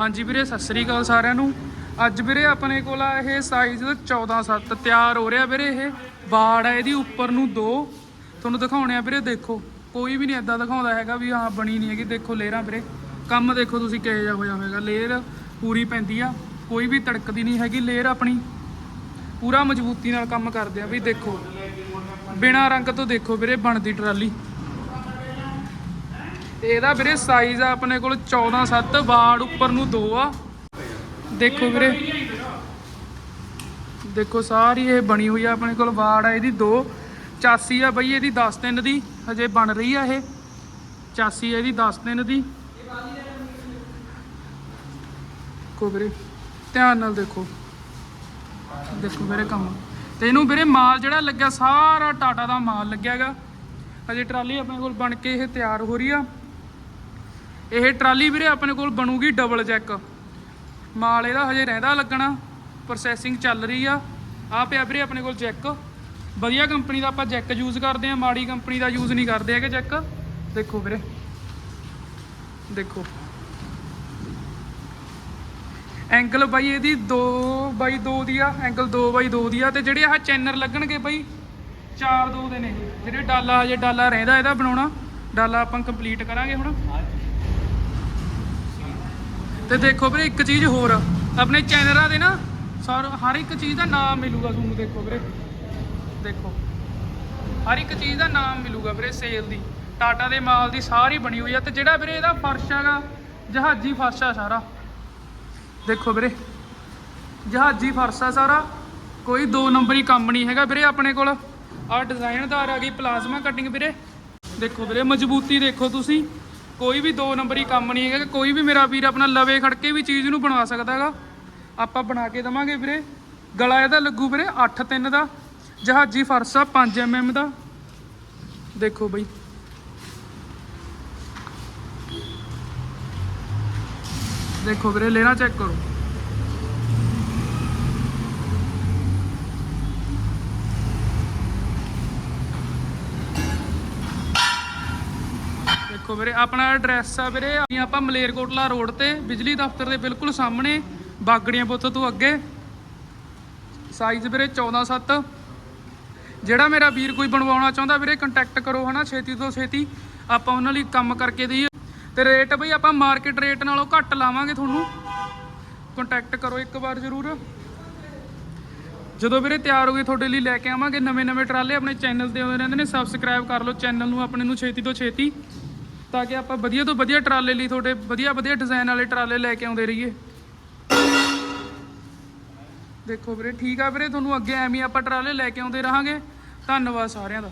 ਹਾਂਜੀ ਵੀਰੇ, ਸਤਿ ਸ੍ਰੀ ਅਕਾਲ ਸਾਰਿਆਂ ਨੂੰ। ਅੱਜ ਵੀਰੇ ਆਪਣੇ ਕੋਲ ਆ ਇਹ ਸਾਈਜ਼ 14 7 ਤਿਆਰ ਹੋ ਰਿਹਾ ਵੀਰੇ ਇਹ। ਬਾੜ ਹੈ ਇਹਦੀ, ਉੱਪਰ ਨੂੰ ਦੋ। ਤੁਹਾਨੂੰ ਦਿਖਾਉਣੇ ਆ ਵੀਰੇ, ਦੇਖੋ। ਕੋਈ ਵੀ ਨਹੀਂ ਏਦਾਂ ਦਿਖਾਉਂਦਾ ਹੈਗਾ ਵੀ ਹਾਂ ਬਣੀ ਨਹੀਂ ਹੈਗੀ। ਦੇਖੋ ਲੇਅਰਾਂ ਵੀਰੇ। ਕੰਮ ਦੇਖੋ ਤੁਸੀਂ ਕਿਹੋ ਜਿਹਾ ਹੋਇਆ ਹੋਵੇਗਾ ਲੇਅਰ ਪੂਰੀ ਪੈਂਦੀ ਆ। ਕੋਈ ਵੀ ਤੜਕਦੀ ਨਹੀਂ ਹੈਗੀ ਲੇਅਰ ਆਪਣੀ। ਪੂਰਾ ਮਜ਼ਬੂਤੀ ਨਾਲ ਕੰਮ ਕਰਦੇ ਆ ਵੀ ਦੇਖੋ। ਬਿਨਾ ਰੰਗ ਤੋਂ ਦੇਖੋ ਵੀਰੇ ਬਣਦੀ ਟਰਾਲੀ। ਤੇ ਇਹਦਾ ਵੀਰੇ ਸਾਈਜ਼ ਆ ਆਪਣੇ ਕੋਲ 14 7 ਵਾਰਡ ਉੱਪਰ ਨੂੰ ਦੋ ਆ। ਦੇਖੋ ਵੀਰੇ। ਦੇਖੋ ਸਾਰੀ ਇਹ ਬਣੀ ਹੋਈ ਆ ਆਪਣੇ ਕੋਲ ਵਾਰਡ ਆ ਇਹਦੀ ਦੋ। ਚਾਸੀ ਆ ਬਈ ਇਹਦੀ 10 3 ਦੀ, ਹਜੇ ਬਣ ਰਹੀ ਆ ਇਹ। ਚਾਸੀ ਆ ਇਹਦੀ 10 3 ਦੀ। ਦੇਖੋ ਵੀਰੇ, ਧਿਆਨ ਨਾਲ ਦੇਖੋ। ਦੇਖੋ ਵੀਰੇ ਕੰਮ। ਤੇ ਇਹਨੂੰ ਵੀਰੇ ਮਾਲ ਜਿਹੜਾ ਲੱਗਿਆ, ਸਾਰਾ ਟਾਟਾ ਦਾ ਮਾਲ ਲੱਗਿਆਗਾ ਹਜੇ ਟਰਾਲੀ ਆਪਣੇ ਕੋਲ ਬਣ ਕੇ ਇਹ ਤਿਆਰ ਹੋ ਰਹੀ ਆ। ਇਹ ਟਰਾਲੀ ਵੀਰੇ ਆਪਣੇ ਕੋਲ ਬਣੂਗੀ ਡਬਲ ਜੈਕ ਮਾਲ ਇਹਦਾ ਹਜੇ ਰਹਿੰਦਾ ਲੱਗਣਾ ਪ੍ਰੋਸੈਸਿੰਗ ਚੱਲ ਰਹੀ ਆ। ਆ ਪਿਆ ਵੀਰੇ ਆਪਣੇ ਕੋਲ ਜੈਕ ਵਧੀਆ ਕੰਪਨੀ ਦਾ ਆਪਾਂ ਜੈਕ ਯੂਜ਼ ਕਰਦੇ ਆ, ਮਾੜੀ ਕੰਪਨੀ ਦਾ ਯੂਜ਼ ਨਹੀਂ ਕਰਦੇ ਹੈਗੇ ਜੈਕ ਦੇਖੋ ਵੀਰੇ। ਦੇਖੋ। ਐਂਗਲ ਬਾਈ ਇਹਦੀ 2 ਬਾਈ 2 ਦੀ ਆ ਐਂਗਲ 2 ਬਾਈ 2 ਦੀ ਆ ਤੇ ਜਿਹੜੇ ਆਹ ਚੈਨਰ ਲੱਗਣਗੇ ਬਾਈ 4 2 ਦੇ ਨੇ। ਇਹ। ਜਿਹੜੇ ਡਾਲਾ ਹਜੇ ਡਾਲਾ ਰਹਿੰਦਾ ਇਹਦਾ ਬਣਾਉਣਾ। ਡਾਲਾ ਆਪਾਂ ਕੰਪਲੀਟ ਕਰਾਂਗੇ ਹੁਣ। ਤੇ ਦੇਖੋ ਵੀਰੇ, ਇੱਕ ਚੀਜ਼ ਹੋਰ, ਆਪਣੇ ਚੈਨਲਾਂ ਦੇ ਨਾ, ਸਾਰ, ਹਰ ਇੱਕ ਚੀਜ਼ ਦਾ ਨਾਮ ਮਿਲੂਗਾ ਤੁਹਾਨੂੰ, ਦੇਖੋ ਵੀਰੇ। ਦੇਖੋ, ਹਰ ਇੱਕ ਚੀਜ਼ ਦਾ ਨਾਮ ਮਿਲੂਗਾ ਵੀਰੇ ਸੇਲ ਦੀ। ਟਾਟਾ ਦੇ ਮਾਲ ਦੀ ਸਾਰੀ ਬਣੀ ਹੋਈ ਆ, ਤੇ ਜਿਹੜਾ ਵੀਰੇ ਇਹਦਾ ਫਰਸ਼ ਹੈਗਾ, ਜਹਾਜ਼ੀ ਫਰਸ਼ ਆ ਸਾਰਾ। ਦੇਖੋ ਵੀਰੇ, ਜਹਾਜ਼ੀ ਫਰਸ਼ ਆ ਸਾਰਾ। ਕੋਈ ਦੋ ਨੰਬਰੀ ਕੰਮ ਨਹੀਂ ਹੈਗਾ ਵੀਰੇ ਆਪਣੇ ਕੋਲ। ਆਹ ਡਿਜ਼ਾਈਨਦਾਰ ਆ ਗਈ ਪਲਾਜ਼ਮਾ ਕਟਿੰਗ ਵੀਰੇ। ਦੇਖੋ ਵੀਰੇ, ਮਜ਼ਬੂਤੀ ਦੇਖੋ ਤੁਸੀਂ। ਕੋਈ ਵੀ ਦੋ ਨੰਬਰੀ ਕੰਮ ਨਹੀਂ ਹੈਗਾ, ਕੋਈ ਵੀ ਮੇਰਾ ਵੀਰ ਆਪਣਾ ਲਵੇ ਖੜ ਕੇ ਵੀ ਚੀਜ਼ ਨੂੰ ਬਣਾ ਸਕਦਾ ਹੈਗਾ। ਆਪਾਂ ਬਣਾ ਕੇ ਦਵਾਂਗੇ ਵੀਰੇ। ਗਲਾ ਇਹਦਾ ਲੱਗੂ ਵੀਰੇ 8 3 ਦਾ। ਜਹਾਜ਼ੀ ਫਰਸ਼ ਆ 5 mm ਦਾ। ਦੇਖੋ ਬਈ। ਦੇਖੋ ਵੀਰੇ ਲੈਣਾ ਚੈੱਕ ਕਰੋ। ਦੇਖੋ ਵੀਰੇ, ਆਪਣਾ ਐਡਰੈਸ ਆ ਵੀਰੇ ਆਪਾਂ ਮਲੇਰਕੋਟਲਾ ਰੋਡ ਤੇ ਬਿਜਲੀ ਦਫ਼ਤਰ ਦੇ ਬਿਲਕੁਲ ਸਾਹਮਣੇ ਬਾਗੜੀਆਂ ਪੁੱਤ ਤੋਂ ਅੱਗੇ। ਸਾਈਜ਼ ਵੀਰੇ 14 7 ਜਿਹੜਾ ਮੇਰਾ ਵੀਰ ਕੋਈ ਬਣਵਾਉਣਾ ਚਾਹੁੰਦਾ ਵੀਰੇ ਕੰਟੈਕਟ ਕਰੋ ਹਨਾ, ਛੇਤੀ ਤੋਂ ਛੇਤੀ। ਆਪਾਂ ਉਹਨਾਂ ਲਈ ਕੰਮ ਕਰਕੇ ਦਈਏ। ਤੇ ਰੇਟ ਬਈ ਆਪਾਂ ਮਾਰਕੀਟ ਰੇਟ ਨਾਲੋਂ ਘੱਟ ਲਾਵਾਂਗੇ ਤੁਹਾਨੂੰ। ਕੰਟੈਕਟ ਕਰੋ ਇੱਕ ਵਾਰ ਜ਼ਰੂਰ। ਜਦੋਂ ਵੀਰੇ ਤਿਆਰ ਹੋ ਗਏ ਤੁਹਾਡੇ ਲਈ ਲੈ ਕੇ ਆਵਾਂਗੇ ਨਵੇਂ ਨਵੇਂ ਟਰਾਲੇ ਆਪਣੇ ਚੈਨਲ ਤੇ ਆਉਂਦੇ ਰਹਿੰਦੇ ਨੇ ਸਬਸਕ੍ਰਾਈਬ ਕਰ ਲਓ ਚੈਨਲ ਨੂੰ ਆਪਣੇ ਨੂੰ ਛੇਤੀ ਤੋਂ ਛੇਤੀ। ਤਾਂ ਕਿ ਆਪਾਂ ਵਧੀਆ ਤੋਂ ਵਧੀਆ ਟਰਾਲੇ ਲਈ ਤੁਹਾਡੇ, ਵਧੀਆ ਵਧੀਆ ਡਿਜ਼ਾਈਨ ਵਾਲੇ ਟਰਾਲੇ ਲੈ ਕੇ ਆਉਂਦੇ ਰਹੀਏ। ਦੇਖੋ ਵੀਰੇ, ਠੀਕ ਆ ਵੀਰੇ, ਤੁਹਾਨੂੰ ਅੱਗੇ ਐਵੇਂ ਆਪਾਂ ਟਰਾਲੇ ਲੈ ਕੇ ਆਉਂਦੇ ਰਹਾਂਗੇ। ਧੰਨਵਾਦ ਸਾਰਿਆਂ ਦਾ।